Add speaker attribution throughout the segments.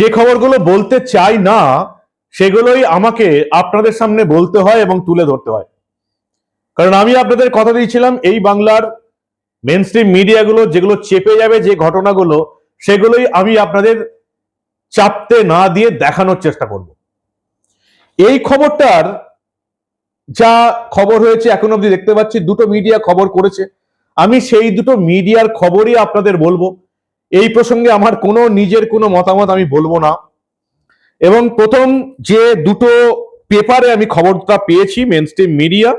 Speaker 1: যে খবরগুলো বলতে চাই না, সেগুলোই আমাকে আপনাদের সামনে বলতে হয় এবং তুলে ধরতে হয়। কারণ আমি আপনাদের কথা দিয়েছিলাম, এই বাংলার মেন স্ট্রিম মিডিয়াগুলো যেগুলো চেপে যাবে যে ঘটনাগুলো, সেগুলোই আমি আপনাদের চাপতে না দিয়ে দেখানোর চেষ্টা করব। এই খবরটার যা খবর হয়েছে এখন অবধি দেখতে পাচ্ছি, দুটো মিডিয়া খবর করেছে। আমি সেই দুটো মিডিয়ার খবরই আপনাদের বলব। এই প্রসঙ্গে আমার কোনো নিজের কোনো মতামত আমি বলব না। এবং প্রথম যে দুটো পেপারে আমি খবরটা পেয়েছি মেন স্ট্রিম মিডিয়া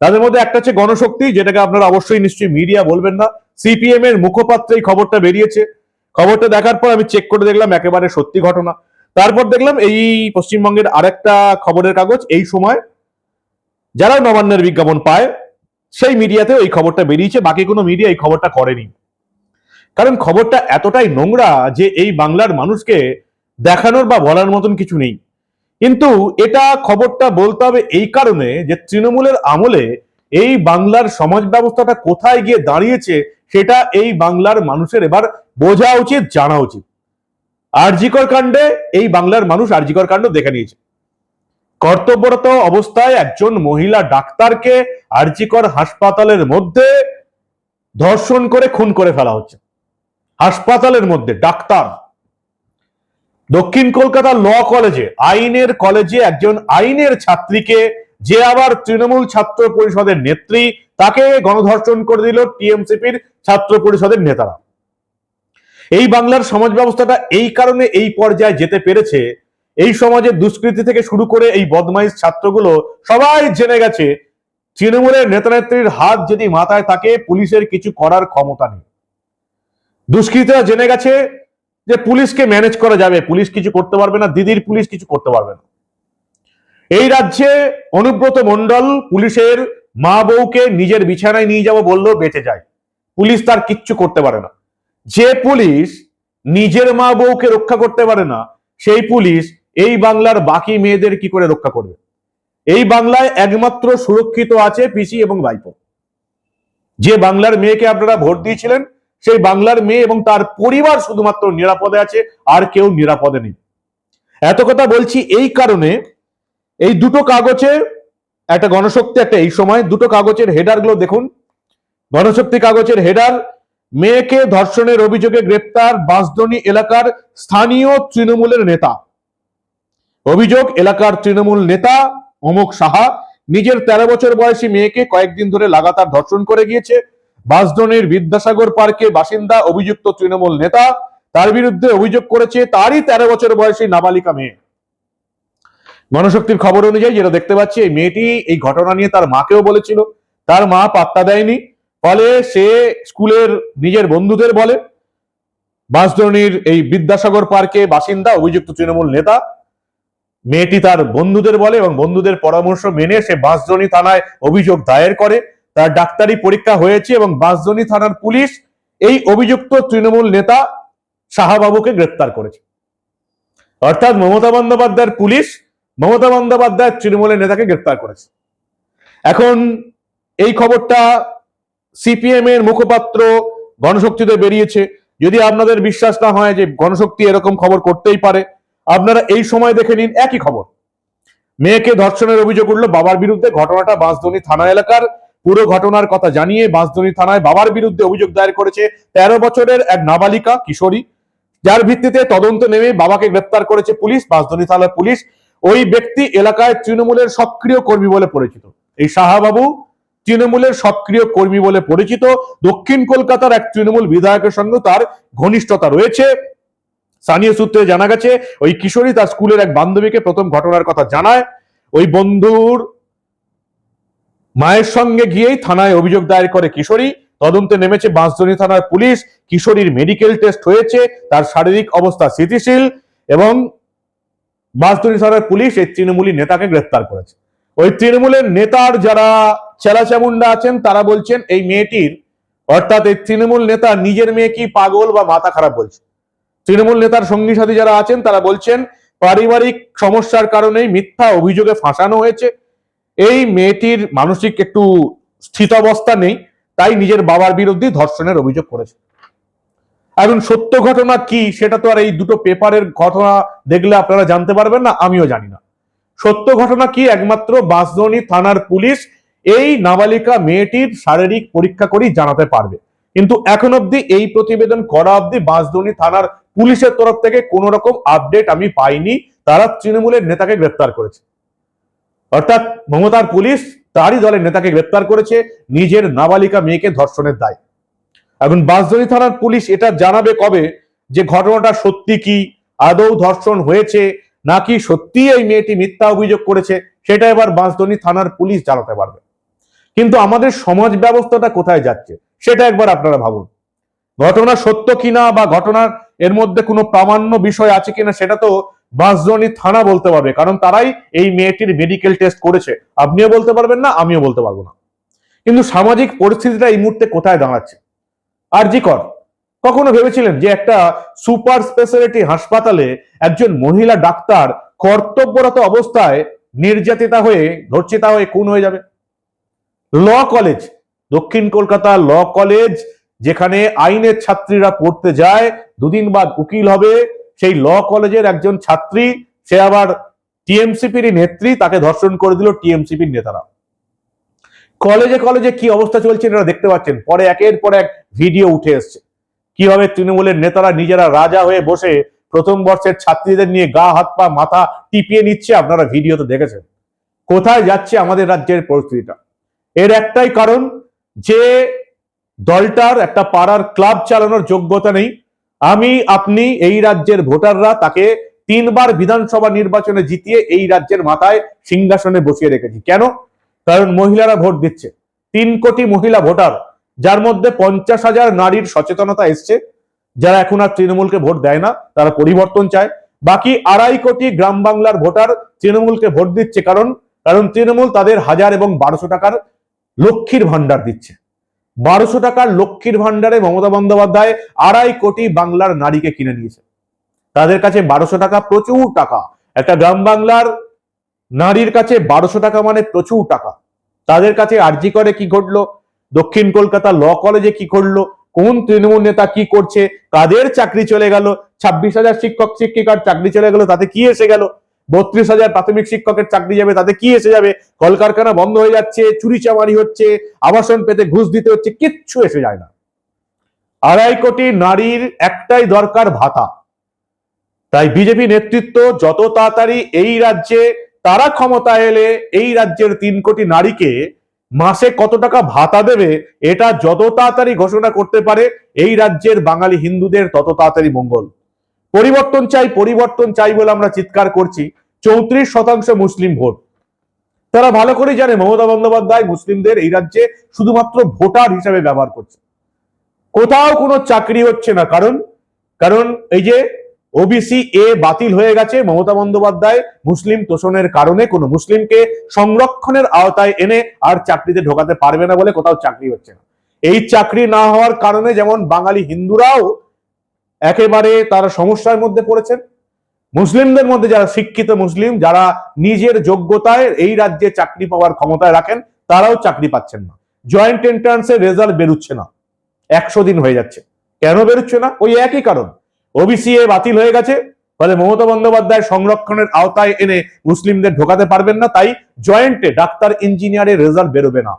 Speaker 1: তাদের মধ্যে একটা হচ্ছে গণশক্তি, যেটাকে আপনারা অবশ্যই নিশ্চয়ই মিডিয়া বলবেন না। সিপিএম এর মুখপাত্রে এই খবরটা বেরিয়েছে। খবরটা দেখার পর আমি চেক করে দেখলাম, একেবারে সত্যি ঘটনা। তারপর দেখলাম এই পশ্চিমবঙ্গের আরেকটা খবরের কাগজ, এই সময় যারা নবান্নের বিজ্ঞাপন পায়, সেই মিডিয়াতে এই খবরটা বেরিয়েছে, বাকি কোনো মিডিয়া এই খবরটা করেনি। কারণ খবরটা এতটাই নোংরা যে এই বাংলার মানুষকে দেখানোর বা বলার মতন কিছু নেই। কিন্তু এটা খবরটা বলতে হবে এই কারণে যে তৃণমূলের আমলে এই বাংলার সমাজ ব্যবস্থাটা কোথায় গিয়ে দাঁড়িয়েছে সেটা এই বাংলার মানুষের এবার বোঝা উচিত, জানা উচিত। আরজিকর কাণ্ডে এই বাংলার মানুষ আরজিকর কাণ্ড দেখে নিয়েছে। কর্তব্যরত অবস্থায় একজন মহিলা ডাক্তারকে আরজিকর হাসপাতালের মধ্যে ধর্ষণ করে খুন করে ফেলা হচ্ছে। হাসপাতালের মধ্যে, ডাক্তার। দক্ষিণ কলকাতা ল কলেজে, আইনের কলেজে একজন আইনের ছাত্রীকে যে আবার তৃণমূল ছাত্র পরিষদের নেত্রী, তাকে গণধর্ষণ করে দিল টিএমসিপির ছাত্র পরিষদের নেতারা। এই বাংলার সমাজ ব্যবস্থাটা এই কারণে এই পর্যায়ে যেতে পেরেছে, এই সমাজের দুষ্কৃতি থেকে শুরু করে এই বদমাইশ ছাত্রগুলো সবাই জেনে গেছে, তৃণমূলের নেতা নেত্রীর হাত যদি মাথায় থাকে, পুলিশের কিছু করার ক্ষমতা নেই। দুষ্কৃতীরা জেনে গেছে যে পুলিশকে ম্যানেজ করা যাবে। পুলিশ কিছু করতে পারবে না, দিদির পুলিশ কিছু করতে পারবে না। এই রাজ্যে অনুব্রত মণ্ডল পুলিশের মা বউকে নিজের বিছানায় নিয়ে যাব বললেও বেঁচে যায়। পুলিশ তার কিচ্ছু করতে পারে না। যে পুলিশ নিজের মা বউকে রক্ষা করতে পারে না, সেই পুলিশ এই বাংলার বাকি মেয়েদের কি করে রক্ষা করবে? এই বাংলায় একমাত্র সুরক্ষিত আছে পিসি এবং ভাইপো। যে বাংলার মেয়েকে আপনারা ভোট দিয়েছিলেন সেই বাংলার মেয়ে এবং তার পরিবার শুধুমাত্র নিরাপদে আছে, আর কেউ নিরাপদে নেই। এত কথা বলছি এই কারণে এই দুটো কাগজে একটা গণশক্তি, একটা এই সময় দুটো কাগজের হেডারগুলো দেখুন। গণশক্তি কাগজের হেডার মেয়েকে ধর্ষণের অভিযোগে গ্রেপ্তার বাঁশদনি এলাকার স্থানীয় তৃণমূলের নেতা। অভিযোগ, এলাকার তৃণমূল নেতা অমুক সাহা, নিজের তেরো বছর বয়সী মেয়েকে কয়েকদিন ধরে লাগাতার ধর্ষণ করে গিয়েছে। বাসডনের বিদ্যাসাগর পার্কে বাসিন্দা অভিযুক্ত তৃণমূল নেতা, তার বিরুদ্ধে অভিযোগ করেছে তারই তেরো বছর বয়সী নাবালিকা মেয়ে। গণশক্তির খবর অনুযায়ী যেটা দেখতে পাচ্ছি, এই মেয়েটি এই ঘটনা নিয়ে তার মাকেও বলেছিল। তার মা পাত্তা দেয়নি, ফলে সে স্কুলের নিজের বন্ধুদের বলে। বাঁশধরণীর এই বিদ্যাসাগর পার্কে বাসিন্দা অভিযুক্ত তৃণমূল নেতা, মেয়েটি তার বন্ধুদের বলে এবং বন্ধুদের পরামর্শ মেনে সে বাঁশধরণী থানায় অভিযোগ দায়ের করে। তার ডাক্তারি পরীক্ষা হয়েছে এবং বাঁশধনী থানার পুলিশ এই অভিযুক্ত তৃণমূল নেতা শাহবাবুকে গ্রেপ্তার করেছে। অর্থাৎ মমতা বন্দ্যোপাধ্যায়ের পুলিশ মমতা বন্দ্যোপাধ্যায়ের তৃণমূলের নেতাকে গ্রেপ্তার করেছে। এখন এই খবরটা সিপিএম এর মুখপাত্র গণশক্তিতে বেরিয়েছে। যদি আপনাদের বিশ্বাস না হয় যে গণশক্তি এরকম খবর করতেই পারে, আপনারা এই সময় দেখে নিন একই খবর। মেয়েকে ধর্ষণের অভিযোগ উঠল, বাবার বিরুদ্ধে ঘটনাটা বাঁশধনী থানা এলাকার পুরো ঘটনার কথা জানিয়ে বাঁশধনী থানায় বাবার বিরুদ্ধে অভিযোগ দায়ের করেছে তেরো বছরের এক নাবালিকা কিশোরী, যার ভিত্তিতে তদন্ত নেমে বাবাকে গ্রেপ্তার করেছে পুলিশ বাঁশধনী থানার পুলিশ। ওই ব্যক্তি এলাকায় তৃণমূলের সক্রিয় কর্মী বলে পরিচিত। এই সাহাবাবু তৃণমূলের সক্রিয় কর্মী বলে পরিচিত। দক্ষিণ কলকাতার এক তৃণমূল বিধায়কের সঙ্গে তার ঘনিষ্ঠতা রয়েছে। স্থানীয় সূত্রে জানা গেছে, ওই কিশোরী তার স্কুলের এক বান্ধবীকে প্রথম ঘটনার কথা জানায়। ওই বন্ধুর মায়ের সঙ্গে গিয়েই থানায় অভিযোগ দায়ের করে কিশোরী। তদন্তে নেমেছে বাঁশজনী থানার পুলিশ। কিশোরীর মেডিকেল টেস্ট হয়েছে, তার শারীরিক অবস্থা স্থিতিশীল এবং বাঁশজনী থানার পুলিশ এই তৃণমূলী নেতাকে গ্রেপ্তার করেছে। ওই তৃণমূলের নেতার যারা চেলাচামুন্ডা আছেন, তারা বলছেন, এই মেয়েটির অর্থাৎ এই তৃণমূল নেতা নিজের মেয়ে কি পাগল বা মাথা খারাপ বলছে? তৃণমূল নেতার সঙ্গী সাথী যারা আছেন, তারা বলছেন, পারিবারিক সমস্যার কারণেই মিথ্যা অভিযোগে ফাঁসানো হয়েছে এই মেয়েটির মানসিক একটু স্থিতাবস্থা নেই, তাই নিজের বাবার বিরুদ্ধে ধর্ষণের অভিযোগ করেছে। এখন সত্য ঘটনা কি, সেটা তো আর এই দুটো পেপারের ঘটনা দেখলে আপনারা জানতে পারবেন না, আমিও জানি না। সত্য ঘটনা কি, একমাত্র বাঁশদনি থানার পুলিশ এই নাবালিকা মেয়েটির শারীরিক পরীক্ষা করেই জানাতে পারবে। কিন্তু এখন অবধি এই প্রতিবেদন করা অবধি বাঁশদনি থানার পুলিশের তরফ থেকে কোনো রকম আপডেট আমি পাইনি, তারা তৃণমূলের নেতাকে গ্রেপ্তার করেছে। অর্থাৎ মমতার পুলিশ তারই দলের নেতাকে গ্রেপ্তার করেছে, নিজের নাবালিকা মেয়েকে ধর্ষণের দায়। এখন বাঁশদনি থানার পুলিশ এটা জানাবে কবে যে ঘটনাটা সত্যি কি, আদৌ ধর্ষণ হয়েছে, নাকি সত্যি এই মেয়েটি মিথ্যা অভিযোগ করেছে, সেটা এবার বাঁশদনি থানার পুলিশ জানাতে পারবে। কিন্তু আমাদের সমাজ ব্যবস্থাটা কোথায় যাচ্ছে, সেটা একবার আপনারা ভাবুন। ঘটনা সত্য কিনা বা ঘটনার এর মধ্যে কোনো প্রামাণ্য বিষয় আছে কিনা, সেটা তো বাঁশদনি থানা বলতে পারবে, কারণ তারাই এই মেয়েটির মেডিকেল টেস্ট করেছে। আপনিও বলতে পারবেন না, আমিও বলতে পারব না। কিন্তু সামাজিক পরিস্থিতিটা এই মুহূর্তে কোথায় দাঁড়াচ্ছে? আর জি কর, কখনো ভেবেছিলেন যে একটা সুপার স্পেশালিটি হাসপাতালে একজন মহিলা ডাক্তার কর্তব্যরত অবস্থায় নির্যাতিতা হয়ে, ধর্ষিতা হয়ে খুন হয়ে যাবে? ল কলেজ দক্ষিণ কলকাতা ল কলেজ যেখানে আইনের ছাত্রীরা পড়তে যায়, দুদিন বাদ উকিল হবে সেই ল কলেজের একজন ছাত্রী, সে আবার টিএমসিপির নেত্রী, তাকে ধর্ষণ করে দিল টিএমসিপির নেতারা। কলেজে কলেজে কি অবস্থা চলছে আপনারা দেখতে পাচ্ছেন। পরে একের পর এক ভিডিও উঠে এসছে। কীভাবে তৃণমূলের নেতারা নিজেরা রাজা হয়ে বসে প্রথম বর্ষের ছাত্রীদের নিয়ে গা, হাত, পা, মাথা টিপিয়ে নিচ্ছে, আপনারা ভিডিওতে দেখেছেন। কোথায় যাচ্ছে আমাদের রাজ্যের পরিস্থিতিটা? এর একটাই কারণ, যে দলটার, একটা পাড়ার ক্লাব চালানোর যোগ্যতা নেই আমি, আপনি, এই রাজ্যের ভোটাররা তাকে তিনবার বিধানসভা নির্বাচনে জিতিয়ে এই রাজ্যের মাথায় সিংহাসনে বসিয়ে রেখেছি। কেন? কারণ মহিলারা ভোট দিচ্ছে। তিন কোটি মহিলা ভোটার, যার মধ্যে পঞ্চাশ হাজার নারীর সচেতনতা এসছে। যারা এখন আর তৃণমূলকে ভোট দেয় না, তারা পরিবর্তন চায়। বাকি আড়াই কোটি গ্রাম বাংলার ভোটার তৃণমূলকে ভোট দিচ্ছে কারণ কারণ তৃণমূল তাদের হাজার এবং বারোশো টাকার লক্ষ্মীর ভান্ডার দিচ্ছে। বারোশো টাকার লক্ষ্মীর ভান্ডারে মমতা বন্দ্যোপাধ্যায় আড়াই কোটি বাংলার নারীকে কিনে নিয়েছে তাদের কাছে বারোশো টাকা প্রচুর টাকা। একটা গ্রাম বাংলার নারীর কাছে বারোশো টাকা মানে প্রচুর টাকা। তাদের কাছে আর্জি করে কি ঘটলো? দক্ষিণ কলকাতা ল কলেজে কি ঘটলো? কোন তৃণমূল নেতা কি করছে? কাদের চাকরি চলে গেল? ছাব্বিশ হাজার শিক্ষক, শিক্ষিকার চাকরি চলে গেল, তাতে কি এসে গেল? বত্রিশ হাজার প্রাথমিক শিক্ষকের চাকরি যাবে, তাতে কি এসে যাবে? কলকারখানা বন্ধ হয়ে যাচ্ছে, চুরি চামারি হচ্ছে, আবাসন পেতে ঘুষ দিতে হচ্ছে, কিচ্ছু এসে যায় না। আড়াই কোটি নারীর একটাই দরকার ভাতা। তাই বিজেপি নেতৃত্ব যত তাড়াতাড়ি এই রাজ্যে, তারা ক্ষমতা এলে এই রাজ্যের তিন কোটি নারীকে মাসে কত টাকা ভাতা দেবে, এটা যত তাড়াতাড়ি ঘোষণা করতে পারে, এই রাজ্যের বাঙালি হিন্দুদের তত তাড়াতাড়ি মঙ্গল। পরিবর্তন চাই পরিবর্তন চাই বলে আমরা চিৎকার করছি। চৌত্রিশ শতাংশ মুসলিম ভোট। তারা ভালো করে জানে, মমতা বন্দ্যোপাধ্যায় মুসলিমদের এই রাজ্যে শুধুমাত্র ভোটার হিসাবে ব্যবহার করছে। কোথাও কোনো চাকরি হচ্ছে না। কারণ কারণ এই যে ওবিসি এ বাতিল হয়ে গেছে, মমতা বন্দ্যোপাধ্যায় মুসলিম তোষণের কারণে কোনো মুসলিমকে সংরক্ষণের আওতায় এনে আর চাকরিতে ঢোকাতে পারবে না বলে কোথাও চাকরি হচ্ছে না। এই চাকরি না হওয়ার কারণে যেমন বাঙালি হিন্দুরাও একেবারে তারা সমস্যার মধ্যে পড়েছেন। মুসলিমদের মধ্যে যারা শিক্ষিত মুসলিম, যারা নিজের যোগ্যতায় এই রাজ্যে চাকরি পাওয়ার ক্ষমতায় রাখেন, তারাও চাকরি পাচ্ছেন না। জয়েন্ট এন্ট্রান্সের রেজাল্ট বেরোচ্ছে না। একশো দিন হয়ে যাচ্ছে। কেন বেরোচ্ছে না? ওই একই কারণ। ওবিসি এ বাতিল হয়ে গেছে, ফলে মমতা বন্দ্যোপাধ্যায় সংরক্ষণের আওতায় এনে মুসলিমদের ঢোকাতে পারবেন না, তাই জয়েন্টে ডাক্তার ইঞ্জিনিয়ারের রেজাল্ট বেরোবে না।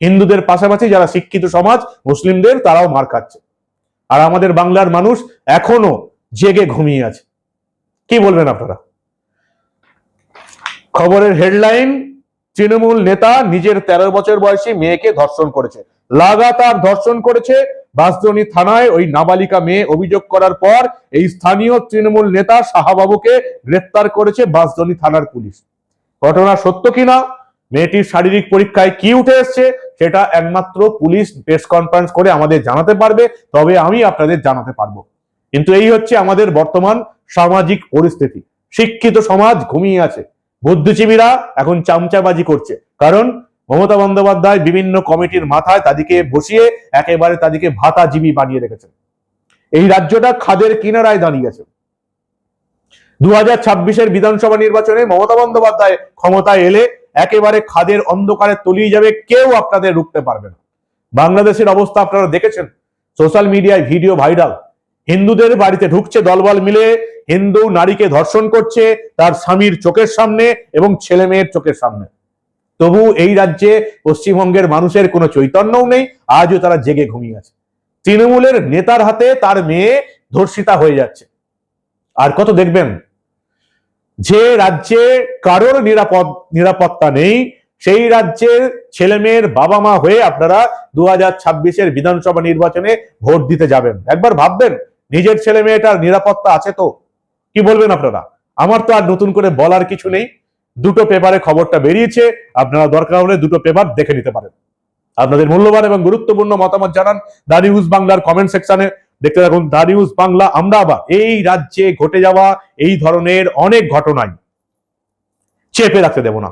Speaker 1: হিন্দুদের পাশাপাশি যারা শিক্ষিত সমাজ, মুসলিমদের তারাও মার খাচ্ছে। আর আমাদের বাংলার মানুষ এখনও জেগে ঘুমিয়ে আছে। কি বলবেন আপনারা? খবরের হেডলাইন, তৃণমূল নেতা নিজের তেরো বছর বয়সী মেয়েকে ধর্ষণ করেছে। লাগাতার ধর্ষণ করেছে বাসদনী থানায় ওই নাবালিকা মেয়ে। অভিযোগ করার পর এই স্থানীয় তৃণমূল নেতা শাহবাবুকে গ্রেফতার করেছে বাসদনী থানার পুলিশ। ঘটনা সত্য কিনা? মেয়েটির শারীরিক পরীক্ষায় কি উঠে এসছে সেটা একমাত্র পুলিশ প্রেস কনফারেন্স করে আমাদের জানাতে পারবে, তবে আমি আপনাদের জানাতে পারব। কিন্তু এই হচ্ছে আমাদের বর্তমান সামাজিক পরিস্থিতি। শিক্ষিত সমাজ ঘুমিয়ে আছে। বুদ্ধিজীবীরা এখন চামচাবাজি করছে। কারণ মমতা বন্দ্যোপাধ্যায় বিভিন্ন কমিটির মাথায় তাদেরকে বসিয়ে একেবারে তাদেরকে ভাতাজীবী বানিয়ে রেখেছেন। এই রাজ্যটা খাদের কিনারায় দাঁড়িয়েছে দু হাজার ছাব্বিশের বিধানসভা নির্বাচনে মমতা বন্দ্যোপাধ্যায় ক্ষমতায় এলে একেবারে খাদের অন্ধকারে তলিয়ে যাবে, কেউ আপনাদের রুখতে পারবে না। বাংলাদেশের অবস্থা আপনারা দেখেছেন, সোশ্যাল মিডিয়ায় ভিডিও ভাইরাল। হিন্দুদের বাড়িতে ঢুকছে, দলবল মিলে হিন্দু নারীকে ধর্ষণ করছে, তার স্বামীর চোখের সামনে এবং ছেলে মেয়ের চোখের সামনে। তবু এই রাজ্যে পশ্চিমবঙ্গের মানুষের কোনো চৈতন্যও নেই, আজও তারা জেগে ঘুমিয়ে আছে। তৃণমূলের নেতার হাতে তার মেয়ে ধর্ষিতা হয়ে যাচ্ছে। আর কত দেখবেন যে রাজ্যে কারোর নিরাপদ, নিরাপত্তা নেই, সেই রাজ্যের ছেলে মেয়ের বাবা মা হয়ে আপনারা দু হাজার ছাব্বিশের বিধানসভা নির্বাচনে ভোট দিতে যাবেন। একবার ভাববেন, নিজের ছেলে মেয়েটার নিরাপত্তা আছে তো? কি বলবেন আপনারা? আমার তো আর নতুন করে বলার কিছু নেই। দুটো পেপারে খবরটা বেরিয়েছে, আপনারা দরকার হলে দুটো পেপার দেখে নিতে পারেন। আপনাদের মূল্যবান এবং গুরুত্বপূর্ণ মতামত জানান দা নিউজ বাংলার কমেন্ট সেকশনে দেখতে থাকুন দা নিউজ বাংলা, আমরা আবার এই রাজ্যে ঘটে যাওয়া এই ধরনের অনেক ঘটনায় চেপে রাখতে দেব না।